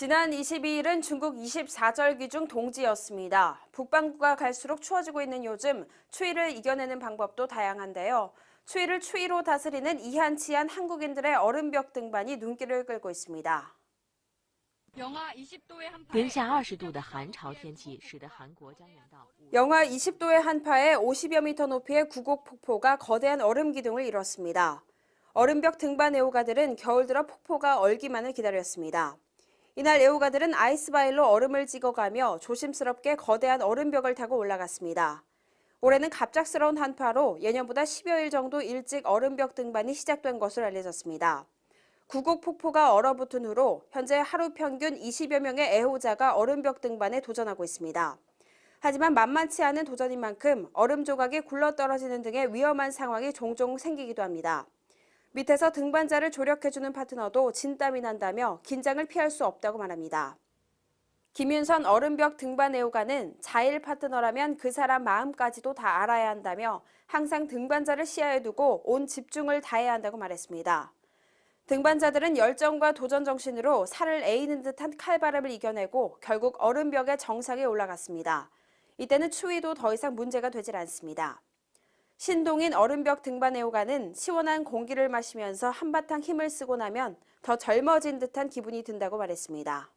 지난 22일은 중국 24절기 중 동지였습니다. 북반구가 갈수록 추워지고 있는 요즘 추위를 이겨내는 방법도 다양한데요. 추위를 추위로 다스리는 이한치한 한국인들의 얼음벽 등반이 눈길을 끌고 있습니다. 零下20도의 한파에 零下二十度的寒潮天气，使得韩国江原道五 영하 20도의 한파에 50여 미터 높이의 구곡 폭포가 거대한 얼음 기둥을 이뤘습니다. 얼음벽 등반 애호가들은 겨울 들어 폭포가 얼기만을 기다렸습니다. 이날 애호가들은 아이스바일로 얼음을 찍어가며 조심스럽게 거대한 얼음벽을 타고 올라갔습니다. 올해는 갑작스러운 한파로 예년보다 10여일 정도 일찍 얼음벽 등반이 시작된 것으로 알려졌습니다. 구곡 폭포가 얼어붙은 후로 현재 하루 평균 20여 명의 애호자가 얼음벽 등반에 도전하고 있습니다. 하지만 만만치 않은 도전인 만큼 얼음 조각이 굴러떨어지는 등의 위험한 상황이 종종 생기기도 합니다. 밑에서 등반자를 조력해주는 파트너도 진땀이 난다며 긴장을 피할 수 없다고 말합니다. 김윤선 얼음벽 등반 애호가는 자일 파트너라면 그 사람 마음까지도 다 알아야 한다며 항상 등반자를 시야에 두고 온 집중을 다해야 한다고 말했습니다. 등반자들은 열정과 도전 정신으로 살을 에이는 듯한 칼바람을 이겨내고 결국 얼음벽의 정상에 올라갔습니다. 이때는 추위도 더 이상 문제가 되질 않습니다. 신동인 얼음벽 등반 애호가는 시원한 공기를 마시면서 한바탕 힘을 쓰고 나면 더 젊어진 듯한 기분이 든다고 말했습니다.